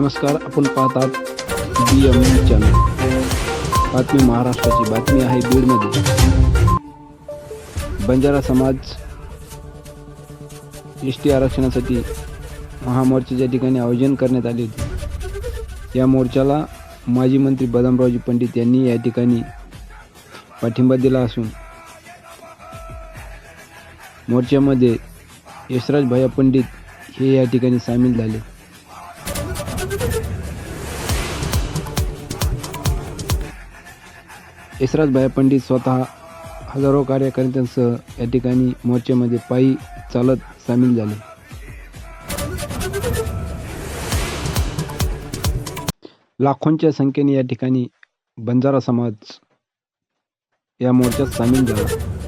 नमस्कार आपण पाहतात बी एम चॅनल बातमी महाराष्ट्राची बातमी आहे बीडमध्ये. बंजारा समाज एस टी आरक्षणासाठी महामोर्चाच्या ठिकाणी आयोजन करण्यात आले होते या मोर्चाला माजी मंत्री बदामरावजी पंडित यांनी या ठिकाणी पाठिंबा दिला असून मोर्चामध्ये यशराज भैया पंडित हे या ठिकाणी सामील झाले. यशराज भाई पंडित स्वतः हजारो कार्यकर्त्यांसह या ठिकाणी मोर्चामध्ये पायी चालत सामील झाले. लाखोंच्या संख्येने या ठिकाणी बंजारा समाज या मोर्चात सामील झाला.